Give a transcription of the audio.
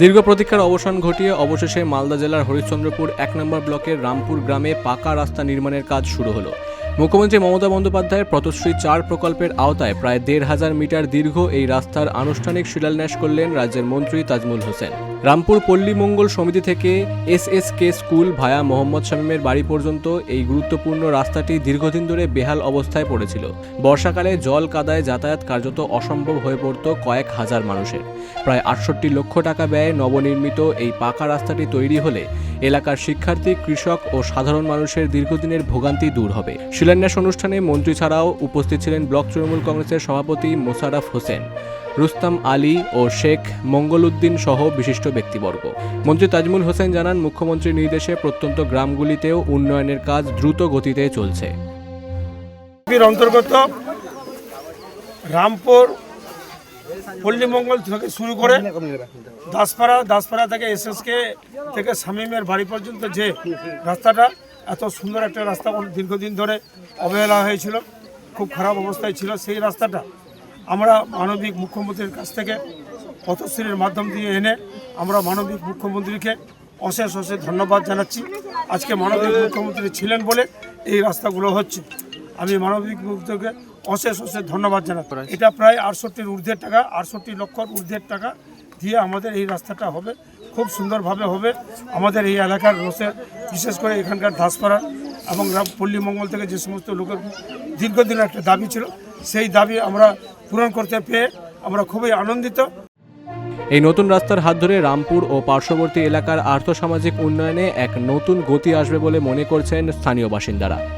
দীর্ঘ প্রতীক্ষার অবসান ঘটিয়ে অবশেষে মালদা জেলার হরিশ্চন্দ্রপুর এক নম্বর ব্লকের রামপুর গ্রামে পাকা রাস্তা নির্মাণের কাজ শুরু হলো। মুখ্যমন্ত্রী মমতা বন্দ্যোপাধ্যায়ের পথশ্রী চার প্রকল্পের আওতায় প্রায় দেড় হাজার মিটার দীর্ঘ এই রাস্তার আনুষ্ঠানিক শিলান্যাস করলেন রাজ্যের মন্ত্রী তাজমুল হোসেন। রামপুর পল্লী মঙ্গল সমিতি থেকে S S K school via Mohammad শামীমের বাড়ি পর্যন্ত এই গুরুত্বপূর্ণ রাস্তাটি দীর্ঘদিন ধরে বেহাল অবস্থায় পড়েছিল। বর্ষাকালে জল কাদায় যাতায়াত কার্যত অসম্ভব হয়ে পড়ত কয়েক হাজার মানুষের। প্রায় আটষট্টি লক্ষ টাকা ব্যয়ে নবনির্মিত এই পাকা রাস্তাটি তৈরি হলে এলাকার শিক্ষার্থী, কৃষক ও সাধারণ মানুষের দীর্ঘদিনের ভোগান্তি দূর হবে। শিলান্যাস অনুষ্ঠানে মন্ত্রী ছাড়াও উপস্থিত ছিলেন ব্লক তৃণমূল কংগ্রেসের সভাপতি মোশাররফ হোসেন। রুস্তাম আলী ও শেখ মঙ্গল উদ্দিন সহ বিশিষ্ট ব্যক্তিবর্গ। মন্ত্রী তাজমুল হোসেন জানান, মুখ্যমন্ত্রীর নির্দেশে প্রত্যন্ত গ্রামগুলিতেও উন্নয়নের কাজ দ্রুত গতিতে চলছে। অন্তর্গত রামপুর পল্লীমঙ্গল থেকে শুরু করে দাসপাড়া দাসপাড়া থেকে এসএসকে থেকে শামীমের বাড়ি পর্যন্ত যে রাস্তাটা, এত সুন্দর একটা রাস্তা দীর্ঘদিন ধরে অবহেলা হয়েছিল, খুব খারাপ অবস্থায় ছিল সেই রাস্তাটা। আমরা মানবিক মুখ্যমন্ত্রীর কাছ থেকে পথশ্রীর মাধ্যম দিয়ে এনে আমরা মানবিক মুখ্যমন্ত্রীকে অশেষ অশেষ ধন্যবাদ জানাচ্ছি। আজকে মানবিক মুখ্যমন্ত্রী ছিলেন বলে এই রাস্তাগুলো হচ্ছে। আমি মানবিক মুক্তিকে অশেষ অশেষ ধন্যবাদ জানাচ্ছি এটা প্রায় আটষট্টির ঊর্ধ্বের টাকা আটষট্টি লক্ষর ঊর্ধ্বের টাকা দিয়ে আমাদের এই রাস্তাটা হবে। খুব সুন্দরভাবে হবে। আমাদের এই এলাকার রোষের বিশেষ করে এখানকার দাসপাড়া এবং রাম- পল্লীমঙ্গল থেকে যে সমস্ত লোকের দীর্ঘদিনের একটা দাবি ছিল সেই দাবি আমরা পূরণ করতে পেয়ে আমরা খুবই আনন্দিত। এই নতুন রাস্তার হাত ধরে রামপুর ও পার্শ্ববর্তী এলাকার আর্থসামাজিক উন্নয়নে এক নতুন গতি আসবে বলে মনে করছেন স্থানীয় বাসিন্দারা।